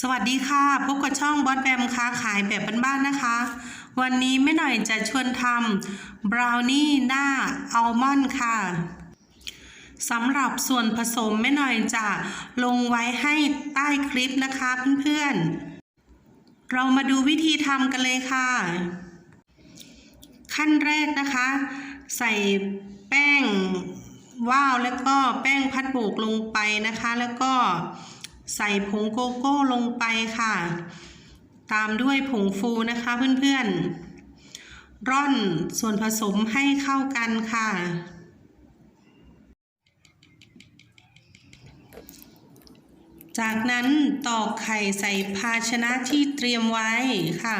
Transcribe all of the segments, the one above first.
สวัสดีค่ะ พบกับช่องบอสแบมค้าขายแบบบ้านๆนะคะ วันนี้แม่หน่อยจะชวนทำบราวนี่หน้าอัลมอนด์ค่ะสำหรับส่วนผสมแม่หน่อยจะลงไว้ให้ใต้คลิปนะคะเพื่อนๆ เรามาดูวิธีทำกันเลยค่ะ ขั้นแรกนะคะ ใส่แป้งว่าวแล้วก็แป้งพัดโบกลงไปนะคะ แล้วก็ ใส่ผงโกโก้ลงไปค่ะ ตามด้วยผงฟูนะคะเพื่อนๆ ร่อนส่วนผสมให้เข้ากันค่ะ จากนั้นตอกไข่ใส่ภาชนะที่เตรียมไว้ค่ะ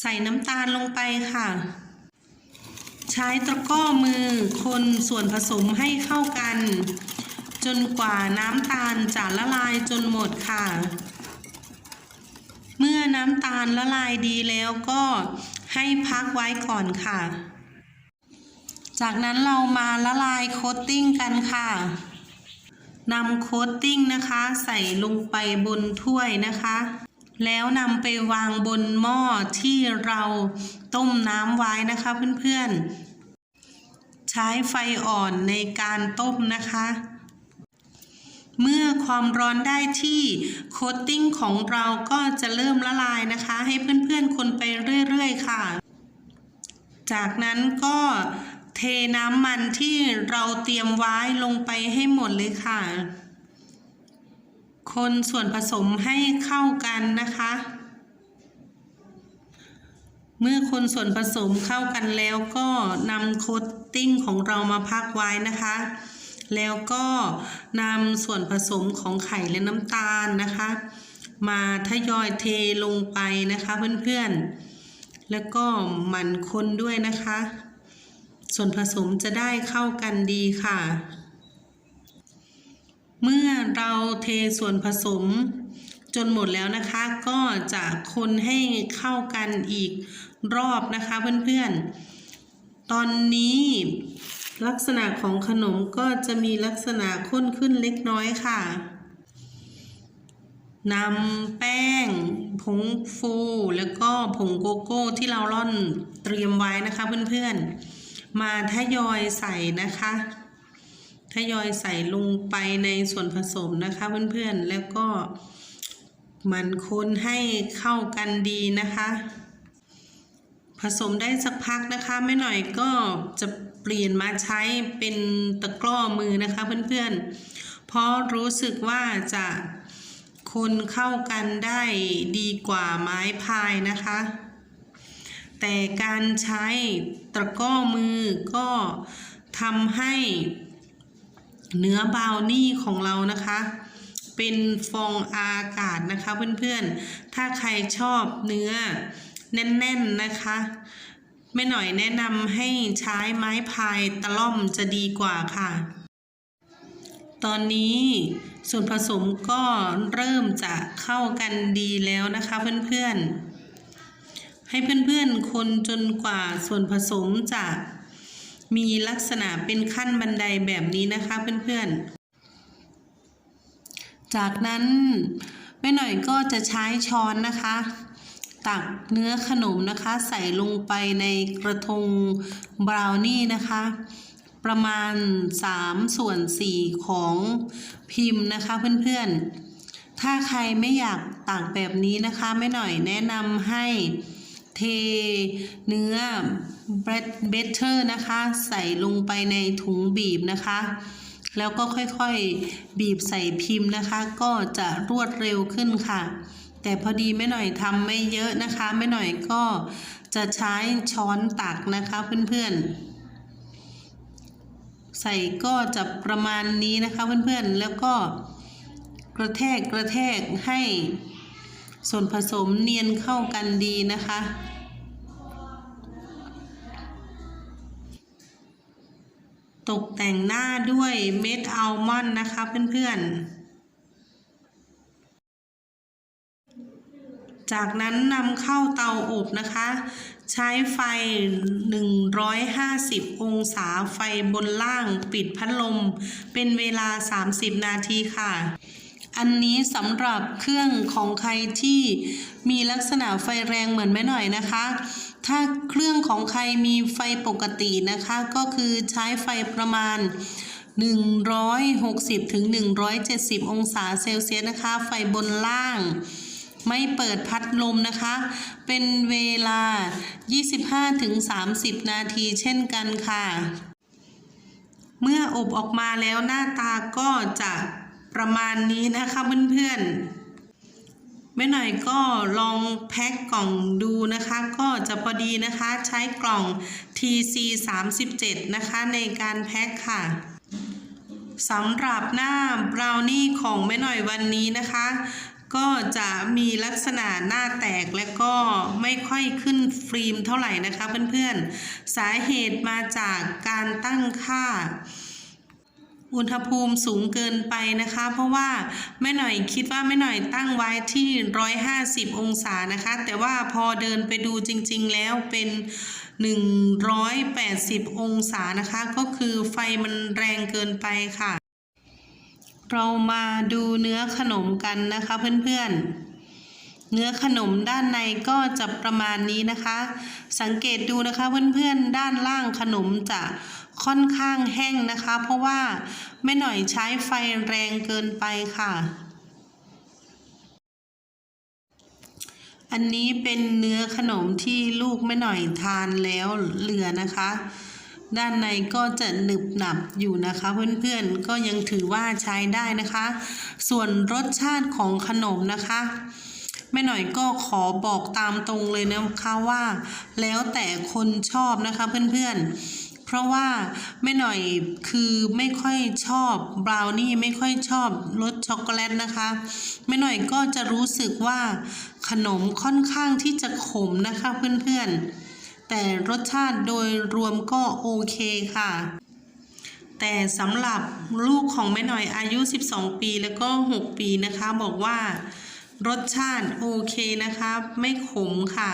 ใส่น้ำตาลลงไปค่ะใช้ตะกร้อมือคนส่วนผสมให้เข้ากัน จนกว่าน้ำตาลจะละลายจนหมดค่ะ เมื่อน้ำตาลละลายดีแล้วก็ให้พักไว้ก่อนค่ะ จากนั้นเรามาละลายโคตติ้งกันค่ะนำโคตติ้งนะคะ ใส่ลงไปบนถ้วยนะคะ แล้วนำไปวางบนหม้อที่เราต้มน้ำไว้นะคะเพื่อนๆ ใช้ไฟอ่อนในการต้มนะคะ เมื่อความร้อนได้ที่โคตติ้งของเราก็จะเริ่มละลายนะคะ ให้เพื่อนๆคนไปเรื่อยๆค่ะ จากนั้นก็เทน้ำมันที่เราเตรียมไว้ลงไปให้หมดเลยค่ะ คนส่วนผสมให้เข้ากันนะคะ เมื่อคนส่วนผสมเข้ากันแล้วก็นำโคตติ้งของเรามาพักไว้นะคะ แล้วก็นำส่วนผสมของไข่และน้ำตาลนะคะ มาทยอยเทลงไปนะคะเพื่อนๆ แล้วก็หมั่นคนด้วยนะคะ ส่วนผสมจะได้เข้ากันดีค่ะ เมื่อเราเทส่วนผสมจนหมดแล้วนะคะก็จะคนให้เข้ากันอีกรอบนะคะเพื่อนๆ ตอนนี้ ลักษณะของขนมก็จะมีลักษณะข้นขึ้นเล็กน้อยค่ะนำแป้ง ผงฟู แล้วก็ผงโกโก้ที่เราร่อนเตรียมไว้นะคะเพื่อนๆ มาทยอยใส่นะคะทยอยใส่ลงไปในส่วนผสมนะคะเพื่อนๆ แล้วก็มันคนให้เข้ากันดีนะคะ ผสมได้สักพักนะคะไม่หน่อยก็จะเปลี่ยนมาใช้เป็นตะกร้อมือนะคะเพื่อนๆ เพราะรู้สึกว่าจะคนเข้ากันได้ดีกว่าไม้พายนะคะ แต่การใช้ตะกร้อมือก็ทำให้เนื้อบาวนี่ของเรานะคะเป็นฟองอากาศนะคะเพื่อนๆ ถ้าใครชอบเนื้อ แน่นๆนะคะไม่หน่อยแนะนำให้ใช้ไม้พายตะล่อมจะดีกว่าค่ะ ตอนนี้ส่วนผสมก็เริ่มจะเข้ากันดีแล้วนะคะเพื่อนๆ ให้เพื่อนๆ คนจนกว่าส่วนผสมจะมีลักษณะเป็นขั้นบันไดแบบนี้นะคะเพื่อนๆ จากนั้นแม่หน่อยก็จะใช้ช้อนนะคะ ตักเนื้อขนมนะคะ ใส่ลงไปในกระทงบราวนี่นะคะ ประมาณ 3 ส่วน 4 ของพิมพ์นะคะเพื่อนๆ ถ้าใครไม่อยากตักแบบนี้นะคะไม่หน่อยแนะนำให้เทเนื้อเบเตอร์นะคะ ใส่ลงไปในถุงบีบนะคะ แล้วก็ค่อยๆบีบใส่พิมพ์นะคะ ก็จะรวดเร็วขึ้นค่ะ แต่พอดีไม่หน่อยทำไม่เยอะนะคะไม่หน่อยก็จะใช้ช้อนตักนะคะเพื่อนๆ ใส่ก็จะประมาณนี้นะคะเพื่อนๆ แล้วก็กระแทกกระแทกให้ส่วนผสมเนียนเข้ากันดีนะคะตกแต่งหน้าด้วยเม็ดอัลมอนด์นะคะเพื่อนๆ จากนั้นนำเข้าเตาอบนะคะ ใช้ไฟ 150 องศาไฟบนล่างปิดพัดลม เป็นเวลา 30 นาทีค่ะ อันนี้สำหรับเครื่องของใครที่มีลักษณะไฟแรงเหมือนแม่หน่อยนะคะ ถ้าเครื่องของใครมีไฟปกตินะคะ ก็คือใช้ไฟประมาณ160ถึง170 องศาเซลเซียสนะคะ ไฟบนล่าง ไม่เปิดพัดลมนะคะ เป็นเวลา 25ถึง30 นาทีเช่นกันค่ะ เมื่ออบออกมาแล้วหน้าตาก็จะประมาณนี้นะคะเพื่อนๆไม่หน่อยก็ลองแพ็คกล่องดูนะคะ ก็จะพอดีนะคะใช้กล่อง TC 37นะคะในการแพ็คค่ะสำหรับหน้าบราวนี่ของแม่หน่อยวันนี้นะคะ ก็จะมีลักษณะหน้าแตกและก็ไม่ค่อยขึ้นฟิล์มเท่าไหร่นะคะเพื่อนๆ สาเหตุมาจากการตั้งค่า อุณหภูมิสูงเกินไปนะคะ เพราะว่าแม่หน่อยคิดว่าแม่หน่อยตั้งไว้ที่ 150 องศานะคะ แต่ว่าพอเดินไปดูจริง ๆ แล้วเป็น 180 องศานะคะ ก็คือไฟมันแรงเกินไปค่ะ เรามาดูเนื้อขนมกันนะคะเพื่อนๆ เนื้อขนมด้านในก็จะประมาณนี้นะคะ สังเกตดูนะคะเพื่อนๆ ด้านล่างขนมจะค่อนข้างแห้งนะคะ เพราะว่าแม่หน่อยใช้ไฟแรงเกินไปค่ะ อันนี้เป็นเนื้อขนมที่ลูกแม่หน่อยทานแล้วเหลือนะคะ ด้านในก็จะหนึบหนับอยู่นะคะ เพื่อนๆก็ยังถือว่าใช้ได้นะคะ ส่วนรสชาติของขนมนะคะแม่หน่อยก็ขอบอกตามตรงเลยนะคะว่า แล้วแต่คนชอบนะคะเพื่อนๆ เพราะว่าแม่หน่อยคือไม่ค่อยชอบบราวนี่ไม่ค่อยชอบรสช็อกโกแลตนะคะแม่หน่อยก็จะรู้สึกว่าขนมค่อนข้างที่จะขมนะคะเพื่อนๆ แต่รสชาติโดยรวมก็โอเคค่ะ แต่สำหรับลูกของแม่หน่อยอายุ 12 ปีแล้วก็ 6 ปีนะคะ บอกว่ารสชาติโอเคนะคะ ไม่ขมค่ะ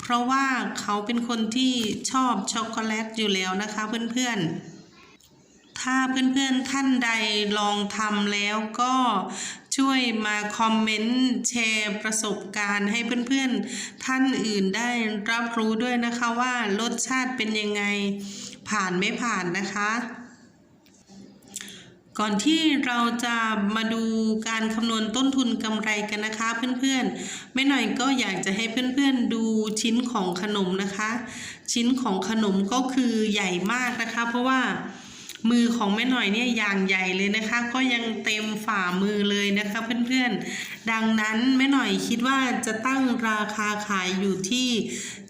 เพราะว่าเขาเป็นคนที่ชอบช็อกโกแลตอยู่แล้วนะคะเพื่อนๆถ้าเพื่อนๆท่านใดลองทำแล้วก็ ช่วยมาคอมเมนต์แชร์ประสบการณ์ให้เพื่อนๆ ท่านอื่นได้รับรู้ด้วยนะคะว่ารสชาติเป็นยังไงผ่านไม่ผ่านนะคะก่อนที่เราจะมาดูการคำนวณต้นทุนกำไรกันนะคะเพื่อนๆ ไม่หน่อยก็อยากจะให้เพื่อนๆดูชิ้นของขนมนะคะ ชิ้นของขนมก็คือใหญ่มากนะคะ เพราะว่า มือของแม่หน่อยเนี่ยอย่างใหญ่เลยนะคะ ก็ยังเต็มฝ่ามือเลยนะคะเพื่อนๆ ดังนั้นแม่หน่อยคิดว่าจะตั้งราคาขายอยู่ที่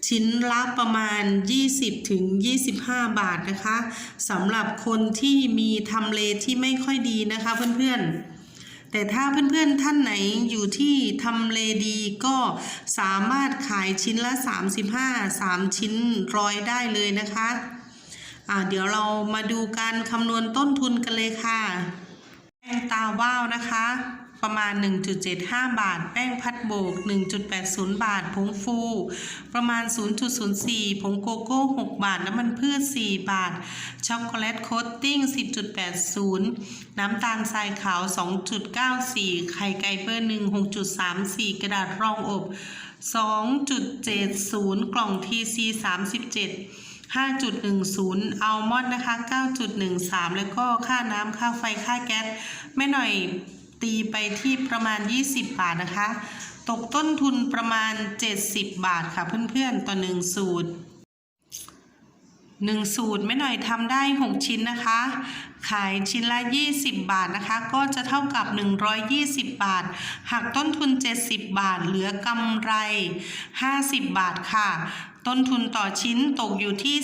ชิ้นละประมาณ 20ถึง25 บาทนะคะสำหรับคนที่มีทำเลที่ไม่ค่อยดีนะคะเพื่อนๆแต่ถ้าเพื่อนๆท่านไหนอยู่ที่ทำเลดีก็สามารถขายชิ้นละ 35 3 ชิ้นร้อยได้เลยนะคะ อ่าเดี๋ยวเรามาดูการคำนวณต้นทุนกันเลยค่ะแป้งตาว่าวนะคะ ประมาณ 1.75 บาท แป้งพัดโบก 1.80 บาท ผงฟู ประมาณ 0.04 ผงโกโก้ 6 บาท น้ำมันพืช 4 บาท ช็อกโกแลตโคตติ้ง 10.80 น้ำตาลทรายขาว 2.94 ไข่ไก่เบอร์ 1 6.34 กระดาษรองอบ 2.70 กล่อง TC 37 5.10 อัลมอนด์นะคะ 9.13 แล้วก็ค่าน้ำค่าไฟค่าแก๊สไม่หน่อยตีไปที่ประมาณ 20 บาทนะคะ ตกต้นทุนประมาณ 70 บาทค่ะเพื่อนๆ ต่อ 1 สูตร 1 สูตรไม่หน่อยทำได้ 6 ชิ้นนะคะ ขายชิ้นละ 20 บาทนะคะ ก็จะเท่ากับ 120 บาท หักต้นทุน 70 บาท เหลือกำไร 50 บาทค่ะ ต้นทุนต่อชิ้นตกอยู่ที่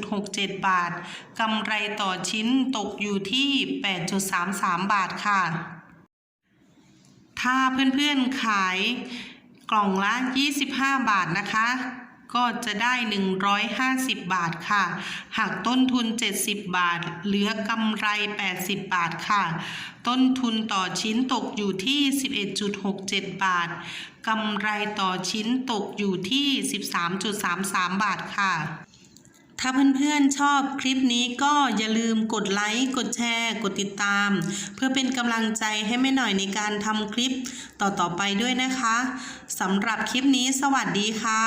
11.67 บาท กำไรต่อชิ้นตกอยู่ที่ 8.33 บาทค่ะ ถ้าเพื่อนๆขายกล่องละ 25 บาทนะคะ ก็จะได้ 150 บาทค่ะหักต้นทุน 70 บาท เหลือกำไร 80 บาทค่ะ ต้นทุนต่อชิ้นตกอยู่ที่ 11.67 บาท กำไรต่อชิ้นตกอยู่ที่ 13.33 บาทค่ะถ้าเพื่อนๆชอบคลิปนี้ก็อย่าลืมกดไลค์ กดแชร์ กดติดตาม เพื่อเป็นกำลังใจให้แม่หน่อยในการทำคลิปต่อๆไปด้วยนะคะสำหรับคลิปนี้สวัสดีค่ะ